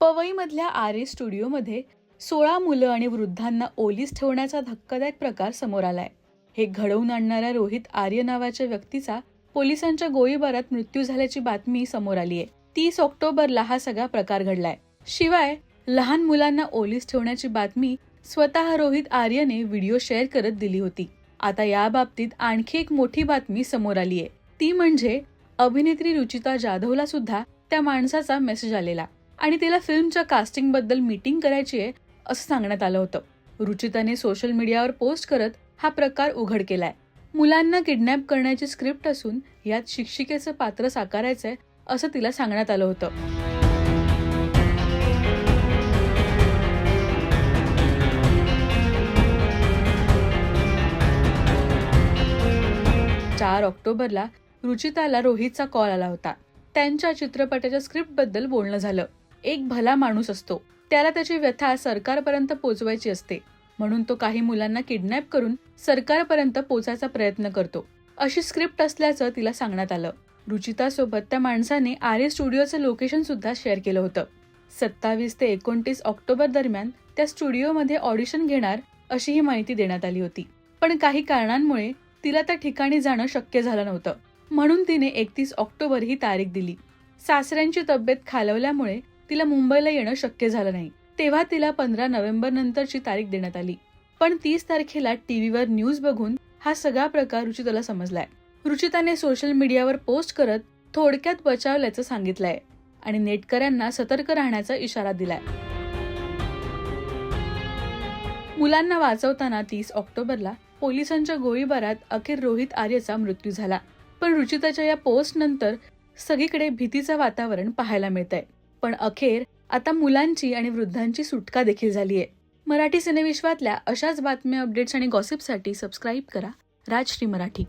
पवईमधल्या आरे स्टुडिओमध्ये सोळा मुलं आणि वृद्धांना ओलीस ठेवण्याचा धक्कादायक प्रकार समोर आलाय. हे घडवून आणणाऱ्या रोहित आर्य नावाच्या व्यक्तीचा पोलिसांच्या गोळीबारात मृत्यू झाल्याची बातमी समोर आली आहे तीस ऑक्टोबरला हा सगळा प्रकार घडलाय. शिवाय लहान मुलांना ओलीस ठेवण्याची बातमी स्वतः रोहित आर्यने व्हिडिओ शेअर करत दिली होती. आता या बाबतीत आणखी एक मोठी बातमी समोर आली आहे ती म्हणजे अभिनेत्री रुचिता जाधवला सुद्धा त्या माणसाचा मेसेज आलेला. आणि तिला फिल्मच्या कास्टिंगबद्दल मीटिंग करायची आहे असं सांगण्यात आलं होतं. रुचिताने सोशल मीडियावर पोस्ट करत हा प्रकार उघड केलाय. मुलांना किडनॅप करण्याची स्क्रिप्ट असून यात शिक्षिकेचं पात्र साकारायचंय असं तिला सांगण्यात आलं होतं. चार ऑक्टोबरला रुचिताला रोहितचा कॉल आला होता. त्यांच्या चित्रपटाच्या स्क्रिप्टबद्दल बोलणं झालं. एक भला माणूस असतो. त्याला त्याची व्यथा सरकारपर्यंत पोचवायची असते. म्हणून तो काही मुलांना किडनॅप करून सरकारपर्यंत पोचायचा प्रयत्न करतो. अशी स्क्रिप्ट असल्याचं तिला सांगण्यात आलं. रुचिता सोबत त्या माणसाने आर्य स्टुडिओचं लोकेशन सुद्धा शेअर केलं होतं. सत्तावीस ते एकोणतीस ऑक्टोबर दरम्यान त्या स्टुडिओमध्ये ऑडिशन घेणार अशी ही माहिती देण्यात आली होती. पण काही कारणांमुळे तिला त्या ठिकाणी जाणं शक्य झालं नव्हतं. म्हणून तिने एकतीस ऑक्टोबर ही तारीख दिली. सासऱ्यांची तब्येत खालवल्यामुळे तिला मुंबईला येणं शक्य झालं नाही. तेव्हा तिला पंधरा नोव्हेंबर नंतरची तारीख देण्यात आली. पण तीस तारखेला टीव्हीवर न्यूज बघून हा सगळा प्रकार रुचिताला समजलाय. रुचिताने सोशल मीडियावर पोस्ट करत थोडक्यात बचावल्याचं सांगितलंय आणि नेटकऱ्यांना सतर्क राहण्याचा इशारा दिलाय. मुलांना वाचवताना तीस ऑक्टोबरला पोलिसांच्या गोळीबारात अखेर रोहित आर्यचा मृत्यू झाला. पण रुचिताच्या या पोस्ट नंतर सगळीकडे भीतीचं वातावरण पाहायला मिळतंय. पण अखेर आता मुलांची आणि वृद्धांची सुटका देखील झालीये. मराठी सिनेविश्वातल्या अशाच बातम्या अपडेट्स आणि गॉसिपसाठी सबस्क्राईब करा. राजश्री मराठी.